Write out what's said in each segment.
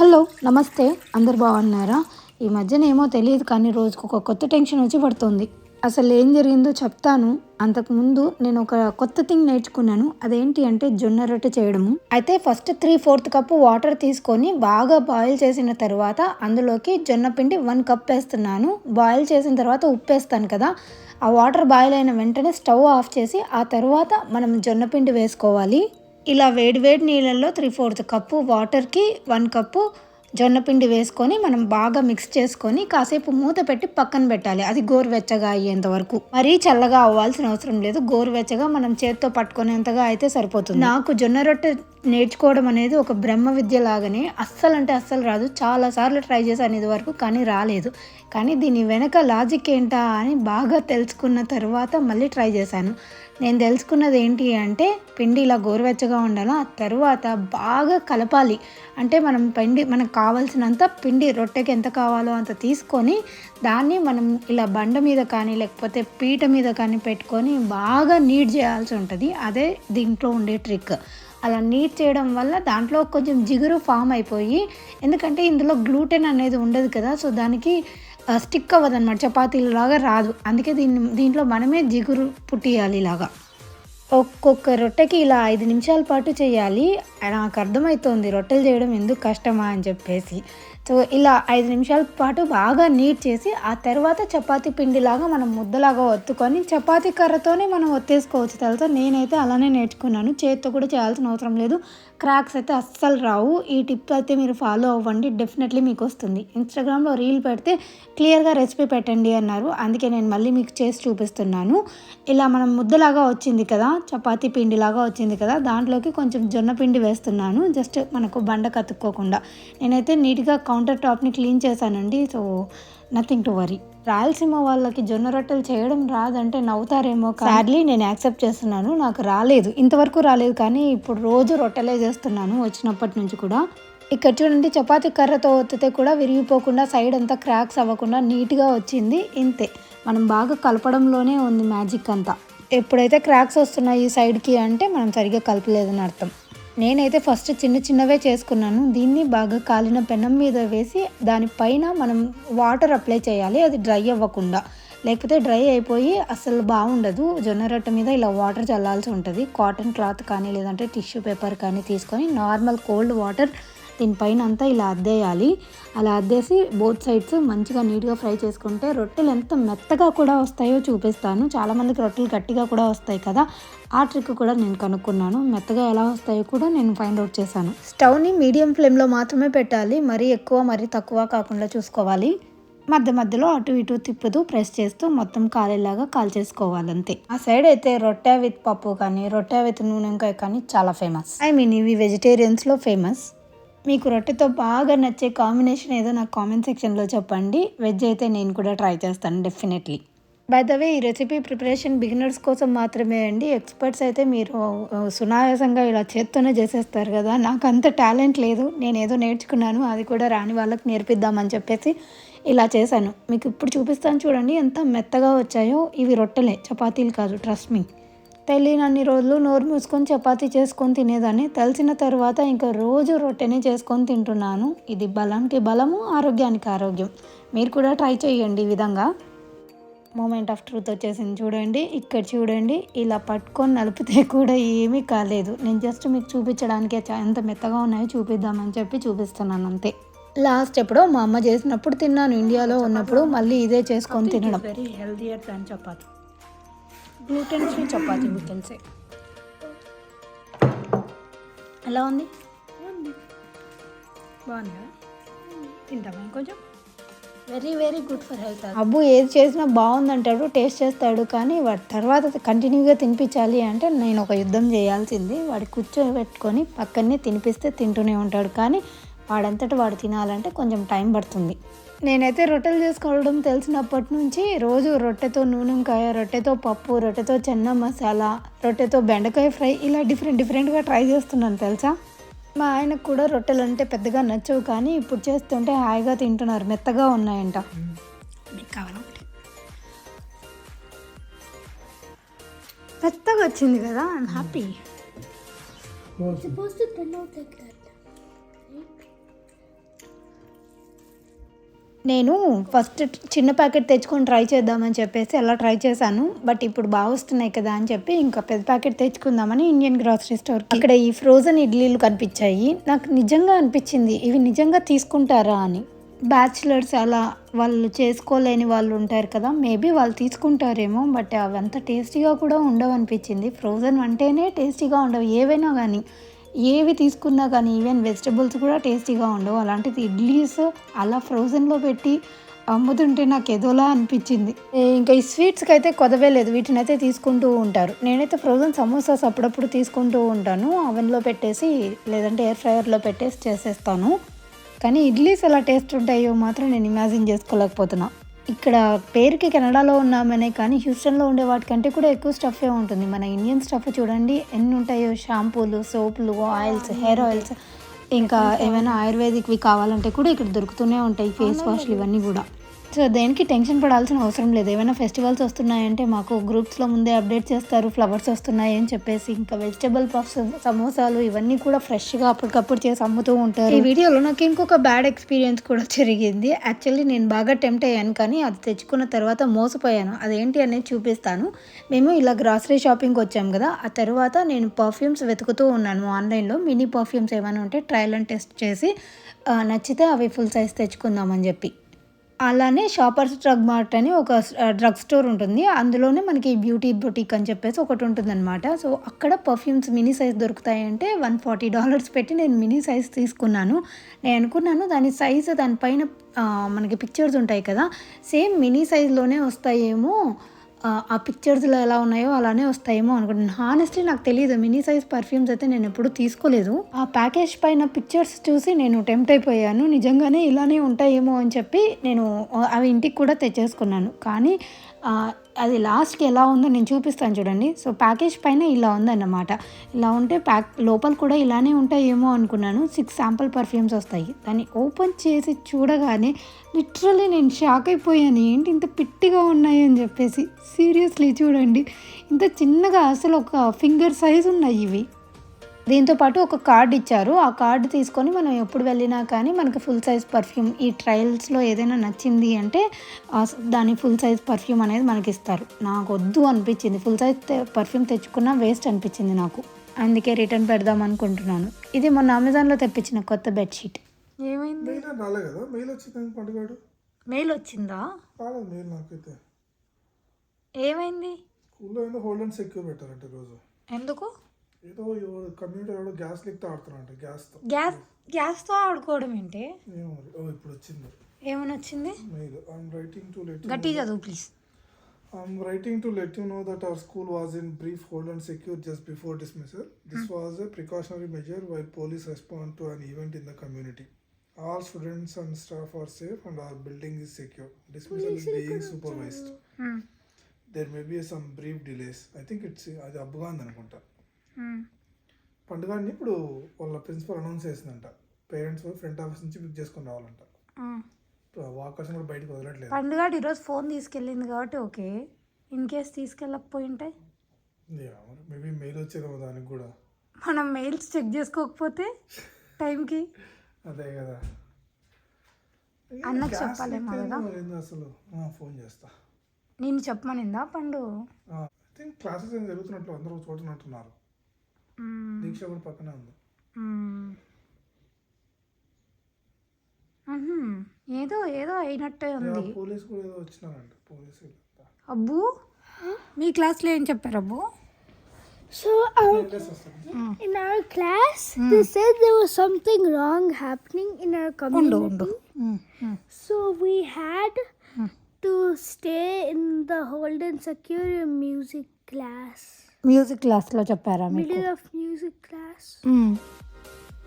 Hello నమస్తే. అందరు బాగున్నారా? ఈ మధ్యనేమో తెలియదు కానీ రోజుకు ఒక కొత్త టెన్షన్ వచ్చి పడుతుంది. అసలు ఏం జరిగిందో చెప్తాను. అంతకుముందు నేను ఒక కొత్త థింగ్ నేర్చుకున్నాను. అదేంటి అంటే జొన్న రొట్టె చేయడము. అయితే first three fourth cup water తీసుకొని బాగా బాయిల్ చేసిన తర్వాత అందులోకి జొన్న పిండి వన్ కప్ వేస్తున్నాను. బాయిల్ చేసిన తర్వాత ఉప్పు వేస్తాను కదా. ఆ వాటర్ బాయిల్ అయిన వెంటనే స్టవ్ ఆఫ్ చేసి ఆ తర్వాత మనం జొన్న పిండి వేసుకోవాలి. ఇలా వేడివేడి నీళ్ళల్లో త్రీ ఫోర్త్ కప్పు వాటర్కి వన్ కప్పు జొన్న పిండి వేసుకొని మనం బాగా మిక్స్ చేసుకొని కాసేపు మూత పెట్టి పక్కన పెట్టాలి. అది గోరువెచ్చగా అయ్యేంత వరకు. మరీ చల్లగా అవ్వాల్సిన అవసరం లేదు. గోరువెచ్చగా మనం చేత్తో పట్టుకునేంతగా అయితే సరిపోతుంది. నాకు జొన్న రొట్టె నేర్చుకోవడం అనేది ఒక బ్రహ్మ విద్య లాగానే అస్సలు అంటే అస్సలు రాదు. చాలా సార్లు ట్రై చేశాను ఇది వరకు కానీ రాలేదు. కానీ దీని వెనక లాజిక్ ఏంటా అని బాగా తెలుసుకున్న తర్వాత మళ్ళీ ట్రై చేశాను. నేను తెలుసుకున్నది ఏంటి అంటే పిండి ఇలా గోరువెచ్చగా ఉండాలి ఆ తర్వాత బాగా కలపాలి. అంటే మనం పిండి మనకు కావాల్సినంత పిండి రొట్టెకి ఎంత కావాలో అంత తీసుకొని దాన్ని మనం ఇలా బండ మీద కానీ లేకపోతే పీట మీద కానీ పెట్టుకొని బాగా నీట్ చేయాల్సి ఉంటుంది. అదే దీంట్లో ఉండే ట్రిక్ అలా నీట్ చేయడం వల్ల దాంట్లో కొంచెం జిగురు ఫామ్ అయిపోయి ఎందుకంటే ఇందులో గ్లూటెన్ అనేది ఉండదు కదా సో దానికి స్టిక్ అవ్వదు అనమాట చపాతీలాగా రాదు. అందుకే దీన్ని దీంట్లో మనమే జిగురు పుట్టియాలి ఇలాగా. ఒక్కొక్క రొట్టెకి ఇలా ఐదు నిమిషాల పాటు చేయాలి. నాకు అర్థమవుతోంది రొట్టెలు చేయడం ఎందుకు కష్టమా అని చెప్పేసి. సో ఇలా ఐదు నిమిషాల పాటు బాగా నీట్ చేసి ఆ తర్వాత చపాతీ పిండిలాగా మనం ముద్దలాగా ఒత్తుకొని చపాతీ కర్రతోనే మనం ఒత్తేసుకోవచ్చు తెలుసా? నేనైతే అలానే నేర్చుకున్నాను. చేత్తో కూడా చేయాల్సిన అవసరం లేదు. క్రాక్స్ అయితే అస్సలు రావు. ఈ టిప్ అయితే మీరు ఫాలో అవ్వండి. డెఫినెట్లీ మీకు వస్తుంది. ఇన్స్టాగ్రామ్లో రీల్ పెడితే క్లియర్గా రెసిపీ పెట్టండి అన్నారు. అందుకే నేను మళ్ళీ మీకు చేసి చూపిస్తున్నాను. ఇలా మనం ముద్దలాగా వచ్చింది కదా చపాతీ పిండిలాగా వచ్చింది కదా దాంట్లోకి కొంచెం జొన్న పిండి వేస్తున్నాను. జస్ట్ మనకు బండ కతుక్కోకుండా. నేనైతే నీట్గా కౌంటర్ టాప్ని క్లీన్ చేశానండి so nothing to worry. Rayalaseema వాళ్ళకి జొన్న రొట్టెలు చేయడం రాదంటే నవ్వుతారేమో సాడ్లీ నేను యాక్సెప్ట్ చేస్తున్నాను. నాకు రాలేదు. ఇంతవరకు రాలేదు కానీ ఇప్పుడు రోజు రొట్టెలే చేస్తున్నాను వచ్చినప్పటి నుంచి కూడా. ఇక్కడ చూడండి చపాతీ కర్రతో ఒత్తితే కూడా విరిగిపోకుండా సైడ్ అంతా క్రాక్స్ అవ్వకుండా నీట్గా వచ్చింది. ఇంతే. మనం బాగా కలపడంలోనే ఉంది మ్యాజిక్ అంతా. ఎప్పుడైతే క్రాక్స్ వస్తున్నాయి ఈ సైడ్కి అంటే మనం సరిగ్గా కలపలేదని అర్థం. నేనైతే ఫస్ట్ చిన్న చిన్నవే చేసుకున్నాను. దీన్ని బాగా కాలిన పెనం మీద వేసి దానిపైన మనం వాటర్ అప్లై చేయాలి. అది డ్రై అవ్వకుండా. లేకపోతే డ్రై అయిపోయి అసలు బాగుండదు. జొన్న రొట్టె మీద ఇలా వాటర్ చల్లాల్సి ఉంటుంది. కాటన్ క్లాత్ కానీ లేదంటే టిష్యూ పేపర్ కానీ తీసుకొని నార్మల్ కోల్డ్ వాటర్ దీనిపైన అంతా ఇలా అద్దేయాలి. అలా అద్దేసి బోత్ సైడ్స్ మంచిగా నీట్గా ఫ్రై చేసుకుంటే రొట్టెలు ఎంత మెత్తగా కూడా వస్తాయో చూపిస్తాను. చాలామందికి రొట్టెలు గట్టిగా కూడా వస్తాయి కదా. ఆ ట్రిక్ కూడా నేను కనుక్కున్నాను. మెత్తగా ఎలా వస్తాయో కూడా నేను ఫైండ్ అవుట్ చేశాను. స్టవ్ని మీడియం ఫ్లేమ్లో మాత్రమే పెట్టాలి. మరీ ఎక్కువ మరీ తక్కువ కాకుండా చూసుకోవాలి. మధ్య మధ్యలో అటు ఇటు తిప్పుతూ ప్రెస్ చేస్తూ మొత్తం కాలేలాగా కాల్ చేసుకోవాలంతే ఆ సైడ్ అయితే రొట్టె విత్ పప్పు కానీ రొట్టె విత్ నూనెంకాయ కానీ చాలా ఫేమస్ ఐ మీన్ ఇవి వెజిటేరియన్స్లో ఫేమస్ మీకు రొట్టెతో బాగా నచ్చే కాంబినేషన్ ఏదో నాకు కామెంట్ సెక్షన్లో చెప్పండి. వెజ్ అయితే నేను కూడా ట్రై చేస్తాను డెఫినెట్లీ. బై ద వే ఈ రెసిపీ ప్రిపరేషన్ బిగినర్స్ కోసం మాత్రమే అండి. ఎక్స్పర్ట్స్ అయితే మీరు సునాయాసంగా ఇలా చేత్తోనే చేసేస్తారు కదా. నాకు అంత టాలెంట్ లేదు. నేను ఏదో నేర్చుకున్నాను అది కూడా రాని వాళ్ళకి నేర్పిద్దామని చెప్పేసి ఇలా చేశాను. మీకు ఇప్పుడు చూపిస్తాను చూడండి ఎంత మెత్తగా వచ్చాయో. ఇవి రొట్టెలే చపాతీలు కాదు ట్రస్ట్ మీ తెలియనన్ని రోజులు నోరు మూసుకొని చపాతీ చేసుకొని తినేదాన్ని. తెలిసిన తర్వాత ఇంకా రోజు రొట్టెనే చేసుకొని తింటున్నాను. ఇది బలానికి బలము ఆరోగ్యానికి ఆరోగ్యం. మీరు కూడా ట్రై చేయండి ఈ విధంగా. మూమెంట్ ఆఫ్ ట్రూత్ వచ్చేసింది చూడండి. ఇక్కడ చూడండి ఇలా పట్టుకొని నలిపితే కూడా ఏమీ కాలేదు. నేను జస్ట్ మీకు చూపించడానికి ఎంత మెత్తగా ఉన్నాయో చూపిద్దామని చెప్పి చూపిస్తున్నాను అంతే. లాస్ట్ ఎప్పుడో మా అమ్మ చేసినప్పుడు తిన్నాను. ఇండియాలో ఉన్నప్పుడు మళ్ళీ ఇదే చేసుకొని తినడం. Very healthier than chapati. Gluten free chapati we can say ఎలా ఉంది? బాగుంది? కదా తింటామా ఇంకొంచెం very very good for health Abbu ఏది చేసినా బాగుందంటాడు టేస్ట్ చేస్తాడు కానీ వాడి తర్వాత కంటిన్యూగా తినిపించాలి అంటే నేను ఒక యుద్ధం చేయాల్సింది. వాడి కూర్చోబెట్టుకొని పక్కనే తినిపిస్తే తింటూనే ఉంటాడు. కానీ వాడంతట వాడు తినాలంటే కొంచెం టైం పడుతుంది. నేనైతే రొట్టెలు చేసుకోవడం తెలిసినప్పటి నుంచి రోజు రొట్టెతో నూనెంకాయ రొట్టెతో పప్పు రొట్టెతో చెన్న మసాలా రొట్టెతో బెండకాయ ఫ్రై ఇలా డిఫరెంట్ డిఫరెంట్గా ట్రై చేస్తున్నాను తెలుసా? మా ఆయనకు కూడా రొట్టెలు అంటే పెద్దగా నచ్చవు కానీ ఇప్పుడు చేస్తుంటే హాయిగా తింటున్నారు మెత్తగా ఉన్నాయంట. కావాలా మెత్తగా వచ్చింది కదా ఐమ్ హ్యాపీ నేను ఫస్ట్ చిన్న ప్యాకెట్ తెచ్చుకొని ట్రై చేద్దామని చెప్పేసి అలా ట్రై చేశాను. బట్ ఇప్పుడు బాగా వస్తున్నాయి కదా అని చెప్పి ఇంకా పెద్ద ప్యాకెట్ తెచ్చుకుందామని ఇండియన్ గ్రాసరీ స్టోర్ ఇక్కడ ఈ ఫ్రోజన్ ఇడ్లీలు కనిపించాయి. నాకు నిజంగా అనిపించింది ఇవి నిజంగా తీసుకుంటారా? అని. బ్యాచిలర్స్ అలా వాళ్ళు చేసుకోలేని వాళ్ళు ఉంటారు కదా మేబీ వాళ్ళు తీసుకుంటారేమో బట్ అవి అంత టేస్టీగా కూడా ఉండవు అనిపించింది. ఫ్రోజన్ అంటేనే టేస్టీగా ఉండవు ఏవైనా కానీ ఏవి తీసుకున్నా కానీ ఈవెన్ వెజిటబుల్స్ కూడా టేస్టీగా ఉండవు. అలాంటిది ఇడ్లీస్ అలా ఫ్రోజన్లో పెట్టి అమ్ముతుంటే నాకు ఏదోలా అనిపించింది. ఇంకా ఈ స్వీట్స్కి అయితే కొదవే లేదు. వీటిని అయితే తీసుకుంటూ ఉంటారు. నేనైతే ఫ్రోజన్ సమోసాస్ అప్పుడప్పుడు తీసుకుంటూ ఉంటాను. అవెన్లో పెట్టేసి లేదంటే ఎయిర్ ఫ్రైయర్లో పెట్టేసి చేసేస్తాను. కానీ ఇడ్లీస్ ఎలా టేస్ట్ ఉంటాయో మాత్రం నేను ఇమాజిన్ చేసుకోలేకపోతున్నా. ఇక్కడ పేరుకి కెనడాలో ఉన్నామనే కానీ హ్యూస్టన్లో ఉండే వాటికంటే కూడా ఎక్కువ స్టఫే ఉంటుంది. మన ఇండియన్ స్టఫ్ చూడండి ఎన్ని ఉంటాయో షాంపూలు సోపులు ఆయిల్స్ హెయిర్ ఆయిల్స్ ఇంకా ఏమైనా ఆయుర్వేదిక్వి కావాలంటే కూడా ఇక్కడ దొరుకుతూనే ఉంటాయి ఫేస్ వాష్లు ఇవన్నీ కూడా. సో uh, దేనికి టెన్షన్ పడాల్సిన అవసరం లేదు. ఏమైనా ఫెస్టివల్స్ వస్తున్నాయంటే మాకు గ్రూప్స్లో ముందే అప్డేట్ చేస్తారు ఫ్లవర్స్ వస్తున్నాయి అని చెప్పేసి ఇంకా వెజిటబుల్ పఫ్స్ సమోసాలు ఇవన్నీ కూడా ఫ్రెష్గా అప్పటికప్పుడు చేసి అమ్ముతూ ఉంటారు. ఈ వీడియోలో నాకు ఇంకొక బ్యాడ్ ఎక్స్పీరియన్స్ కూడా జరిగింది. యాక్చువల్లీ నేను బాగా టెంప్ట్ అయ్యాను కానీ అది తెచ్చుకున్న తర్వాత మోసపోయాను. అదేంటి అనేది చూపిస్తాను. మేము ఇలా గ్రాసరీ షాపింగ్కి వచ్చాం కదా ఆ తర్వాత నేను పర్ఫ్యూమ్స్ వెతుకుతూ ఉన్నాను ఆన్లైన్లో మినీ పర్ఫ్యూమ్స్ ఏమైనా ఉంటే ట్రయల్ అండ్ టెస్ట్ చేసి నచ్చితే అవి ఫుల్ సైజ్ తెచ్చుకుందామని చెప్పి. అలానే షాపర్స్ డ్రగ్ మార్ట్ అని ఒక డ్రగ్ స్టోర్ ఉంటుంది. అందులోనే మనకి బ్యూటీ బొటిక్ అని చెప్పేసి ఒకటి ఉంటుందన్నమాట. సో అక్కడ పర్ఫ్యూమ్స్ మినీ సైజ్ దొరుకుతాయంటే వన్ ఫార్టీ డాలర్స్ పెట్టి నేను మినీ సైజ్ తీసుకున్నాను. నేను అనుకున్నాను దాని సైజ్ దానిపైన మనకి పిక్చర్స్ ఉంటాయి కదా సేమ్ మినీ సైజ్లోనే వస్తాయేమో ఆ, పిక్చర్స్లో ఎలా ఉన్నాయో అలానే వస్తాయేమో అనుకుంటున్నాను. హానెస్ట్లీ నాకు తెలియదు మినీ సైజ్ పర్ఫ్యూమ్స్ అయితే నేను ఎప్పుడు తీసుకోలేదు. ఆ ప్యాకేజ్ పైన పిక్చర్స్ చూసి నేను టెంప్ట్ అయిపోయాను. నిజంగానే ఇలానే ఉంటాయేమో అని చెప్పి నేను అవి ఇంటికి కూడా తెచ్చేసుకున్నాను. కానీ అది లాస్ట్కి ఎలా ఉందో నేను చూపిస్తాను చూడండి. సో ప్యాకేజ్ పైన ఇలా ఉందన్నమాట. ఇలా ఉంటే ప్యాక్ లోపల కూడా ఇలానే ఉంటాయేమో అనుకున్నాను. సిక్స్ శాంపుల్ పర్ఫ్యూమ్స్ వస్తాయి. దాన్ని ఓపెన్ చేసి చూడగానే లిటరల్లీ నేను షాక్ అయిపోయాను. ఏంటి ఇంత పిట్టిగా ఉన్నాయి అని చెప్పేసి. సీరియస్లీ చూడండి. ఇంత చిన్నగా అసలు ఒక ఫింగర్ సైజ్ ఉన్నాయి ఇవి. దీంతో పాటు ఒక కార్డ్ ఇచ్చారు. ఆ కార్డు తీసుకొని మనం ఎప్పుడు వెళ్ళినా కానీ మనకి ఫుల్ సైజ్ పర్ఫ్యూమ్ ఈ ట్రయల్స్లో ఏదైనా నచ్చింది అంటే దాని ఫుల్ సైజ్ పర్ఫ్యూమ్ అనేది మనకి ఇస్తారు నాకు వద్దు అనిపించింది ఫుల్ సైజ్ పర్ఫ్యూమ్ తెచ్చుకున్నా వేస్ట్ అనిపించింది నాకు. అందుకే రిటర్న్ పెడదాం అనుకుంటున్నాను. ఇది మొన్న అమెజాన్లో తెప్పించిన కొత్త బెడ్షీట్ ఏమైంది? మెయిల్ వచ్చింది పండుగాడు? మెయిల్ వచ్చిందా? రాలేదు మెయిల్ నాకైతే. ఏమైంది? స్కూల్లో ఏదో అండ్ సెక్యూర్ ఏదో కమ్యూనిటీ ఎవడో గ్యాస్ లీక్తో ఆడుతున్నారంట గ్యాస్తో గ్యాస్ గ్యాస్తో ఆడుకోవడం ఏంటి ఏమో ఓ ఇప్పుడు వచ్చింది ఏమని వచ్చింది mail I'm writing to let గట్టి చదువు please I'm writing to let you know that our school was in brief hold and secure just before dismissal. This was a precautionary measure while police respond to an event in the community. All students and staff are safe and our building is secure. Dismissal is being supervised. There may be some brief delays. I think it's అది అబ్బుగాంది అనుకుంటా పండుగని ఇప్పుడు వాళ్ళ principal announce చేసిందంట. Parents front office నుంచి pick చేసుకొని రావాలంట. Walkers కూడా బయటకు వదలట్లేదు. పండుగ ఈరోజు ఫోన్ తీసుకెళ్ళింది కాబట్టి ఓకే. ఇన్ కేస్ తీసుకెళ్ళకపోయి ఉంటే మేబీ మెయిల్ వచ్చేదేమో దానికి కూడా. మనం మెయిల్స్ చెక్ చేసుకోకపోతే టైంకి? అదే కదా. అన్నకు చెప్పాలేమో కదా? ఏందో అసలు. ఫోన్ చేస్తా. నేను చెప్పమనిందా పండు? ఐ థింక్ క్లాసెస్ ఏం జరుగుతున్నట్లు అందరూ మ్మ్. దీక్ష కూడా పక్కనే ఉంది. ఏదో ఏదో అయినట్టే ఉంది పోలీస్ కూడా ఏదో వచ్చినారంట పోలీసు. అబ్బు మీ క్లాస్లో ఏం చెప్పారు Abbu So our, in our class, they said there was something wrong happening in our community. Hmm. Hmm. So we had to stay in the hold and secure music class. Music క్లాస్లో చెప్పారా music class. మ్మ్.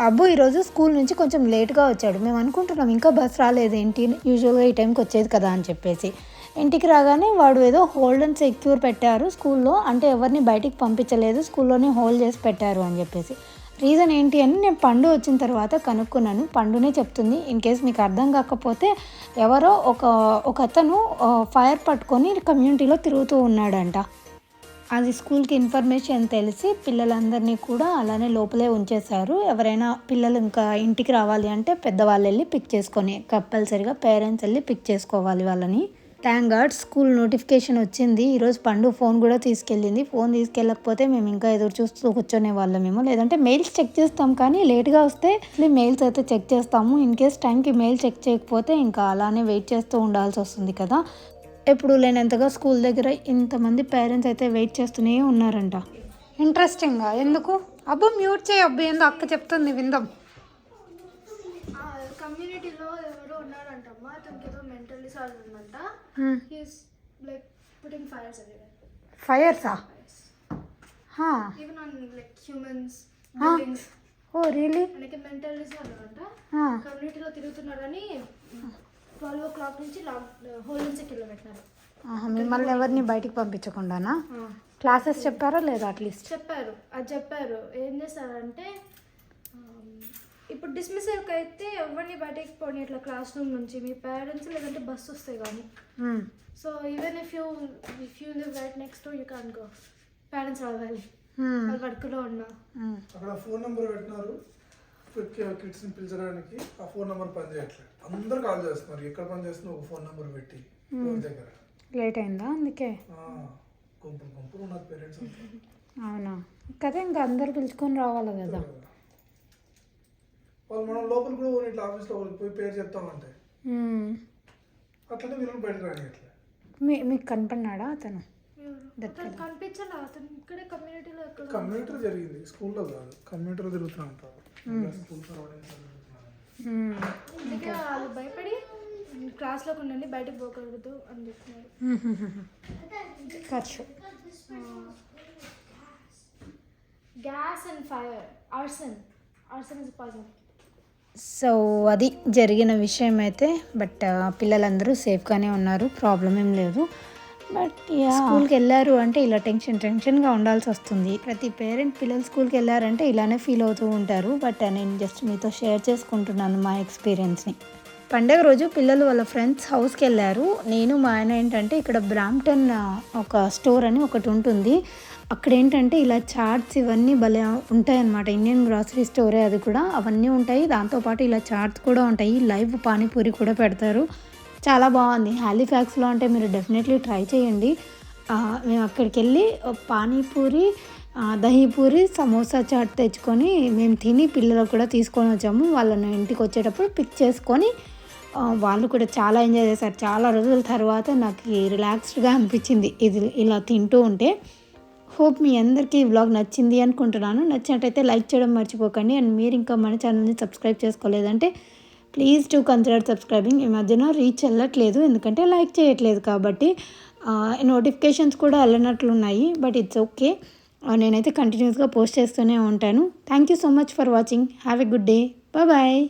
అబ్బు ఈరోజు school నుంచి కొంచెం లేట్గా వచ్చాడు. మేము అనుకుంటున్నాం ఇంకా బస్ రాలేదు. ఏంటి? యూజువల్గా ఈ టైంకి వచ్చేది కదా అని చెప్పేసి. ఇంటికి రాగానే వాడు ఏదో హోల్డ్ అండ్ సెక్యూర్ పెట్టారు స్కూల్లో. అంటే ఎవరిని బయటికి పంపించలేదు. స్కూల్లోనే హోల్డ్ చేసి పెట్టారు అని చెప్పేసి. రీజన్ ఏంటి అని నేను పండు వచ్చిన తర్వాత కనుక్కున్నాను. పండునే చెప్తుంది. ఇన్ కేస్ మీకు అర్థం కాకపోతే ఎవరో ఒక ఒక అతను ఫైర్ పట్టుకొని కమ్యూనిటీలో తిరుగుతూ ఉన్నాడంట. అది స్కూల్కి ఇన్ఫర్మేషన్ తెలిసి పిల్లలందరినీ కూడా అలానే లోపలే ఉంచేశారు. ఎవరైనా పిల్లలు ఇంకా ఇంటికి రావాలి అంటే పెద్దవాళ్ళు వెళ్ళి పిక్ చేసుకొని కంపల్సరిగా పేరెంట్స్ వెళ్ళి పిక్ చేసుకోవాలి వాళ్ళని. థ్యాంక్ గాడ్ స్కూల్ నోటిఫికేషన్ వచ్చింది. ఈరోజు పండు ఫోన్ కూడా తీసుకెళ్ళింది. ఫోన్ తీసుకెళ్ళకపోతే మేము ఇంకా ఎదురు చూస్తూ కూర్చొనే వాళ్ళమేమో. లేదంటే మెయిల్స్ చెక్ చేస్తాం కానీ లేట్గా వస్తే మెయిల్స్ అయితే చెక్ చేస్తాము. ఇన్ కేస్ టైంకి మెయిల్ చెక్ చేయకపోతే ఇంకా అలానే వెయిట్ చేస్తూ ఉండాల్సి వస్తుంది కదా. ఎప్పుడు లేనంతగా స్కూల్ దగ్గర ఇంతమంది పేరెంట్స్ అయితే వెయిట్ చేస్తూనే ఉన్నారంట. ఇంట్రెస్టింగ్గా ఎందుకు? అబ్బో మ్యూట్ చేయి అబ్బో ఏందో అక్క చెప్తుంది విందాం. కమ్యూనిటీలో ఎవరో అతనికి ఏదో మెంటల్ డిసార్డర్ ఉందంట. He's like putting fires everywhere ఫైర్సా even on like humans oh really mental disorder అంట కమ్యూనిటీలో తిరుగుతున్నాడని ట్వెల్వ్ ఓ క్లాక్ నుంచి లాక్ హోల్డెన్ సెక్యూర్లో పెట్టినారు. మిమ్మల్ని ఎవరిని బయటికి పంపించకుండానా? క్లాసెస్ చెప్పారా లేదా అట్లీస్ట్ చెప్పారు అది చెప్పారు. ఏం చేస్తారంటే ఆమ్, ఇప్పుడు డిస్మిసల్కి అయితే ఎవరిని బయటకి పోనీ ఇట్లా క్లాస్ రూమ్ నుంచి మీ పేరెంట్స్ లేదంటే బస్సు వస్తాయి కానీ. So even if you if you live right next you can go parents రావాలి. వర్క్లో ఉన్నా. అక్కడ ఫోన్ నెంబర్ పెట్టినారు. కిడ్స్ని పిలిచడానికి ఆ ఫోన్ నెంబర్ పని చేయట్లేదు అందరు కాల్ చేస్తున్నారు. ఎక్కడ పని చేస్తున్నా ఒక ఫోన్ నెంబర్ పెట్టి ఎవరి దగ్గర? లేట్ అయిందా అందుకే? గుంపులు గుంపులు ఉన్నారు పేరెంట్స్ అవునా? కదా ఇంకా అందరు పిలుచుకొని రావాలి కదా. వాళ్ళు మనం లోపల కూడా ఇట్లా ఆఫీస్లో వాళ్ళకి పోయి పేరు చెప్తామంటే. అట్లనే వీళ్ళని బయటకు రానియట్లే. మీ మీకు కనపడినాడా అతను? కనిపించాలి అతను ఇక్కడే కమ్యూనిటీలో కమ్యూనిటర్ జరిగింది స్కూల్లో కాదు కమ్యూనిటర్ తిరుగుతూ ఉంటారు. స్కూల్ మ్మ్. అందుకే వాళ్ళు భయపడి క్లాస్లోకి ఉండండి బయటకు పోకూడదు అని చెప్తున్నారు ఖర్చు gas and fire arson arson is poison so అది జరిగిన విషయం అయితే బట్ పిల్లలందరూ సేఫ్గానే ఉన్నారు ప్రాబ్లం ఏం లేదు. బట్ స్కూల్కి వెళ్ళారు అంటే ఇలా టెన్షన్ టెన్షన్గా ఉండాల్సి వస్తుంది. ప్రతి పేరెంట్ పిల్లలు స్కూల్కి వెళ్ళారంటే ఇలానే ఫీల్ అవుతూ ఉంటారు. బట్ నేను జస్ట్ మీతో షేర్ చేసుకుంటున్నాను మా ఎక్స్పీరియన్స్ని. పండగ రోజు పిల్లలు వాళ్ళ ఫ్రెండ్స్ హౌస్కి వెళ్ళారు. నేను మా ఆయన ఏంటంటే ఇక్కడ బ్రాంప్టన్ ఒక స్టోర్ అని ఒకటి ఉంటుంది. అక్కడ ఏంటంటే ఇలా చాట్స్ ఇవన్నీ భలే ఉంటాయన్నమాట. ఇండియన్ గ్రాసరీ స్టోరే అది కూడా. అవన్నీ ఉంటాయి. దాంతోపాటు ఇలా చాట్స్ కూడా ఉంటాయి. లైవ్ పానీపూరి కూడా పెడతారు. చాలా బాగుంది. హ్యాలీఫ్యాక్స్లో అంటే మీరు డెఫినెట్లీ ట్రై చేయండి. మేము అక్కడికి వెళ్ళి పానీపూరి దహీపూరి సమోసా చాట్ తెచ్చుకొని మేము తిని పిల్లలకు కూడా తీసుకొని వచ్చాము. వాళ్ళని ఇంటికి వచ్చేటప్పుడు పిక్ చేసుకొని వాళ్ళు కూడా చాలా ఎంజాయ్ చేశారు. చాలా రోజుల తర్వాత నాకు రిలాక్స్డ్గా అనిపించింది. ఇది ఇలా తింటూ ఉంటే. హోప్ మీ అందరికీ ఈ వ్లాగ్ నచ్చింది అనుకుంటున్నాను. నచ్చినట్టయితే లైక్ చేయడం మర్చిపోకండి. అండ్ మీరు ఇంకా మన ఛానల్ని సబ్స్క్రైబ్ చేసుకోలేదంటే ప్లీజ్ టు కన్సిడర్ సబ్స్క్రైబింగ్. ఈ మధ్యన రీచ్ వెళ్ళట్లేదు. ఎందుకంటే లైక్ చేయట్లేదు కాబట్టి నోటిఫికేషన్స్ కూడా వెళ్ళనట్లున్నాయి బట్ ఇట్స్ ఓకే నేనైతే కంటిన్యూస్గా పోస్ట్ చేస్తూనే ఉంటాను. Thank you so much for watching have a good day bye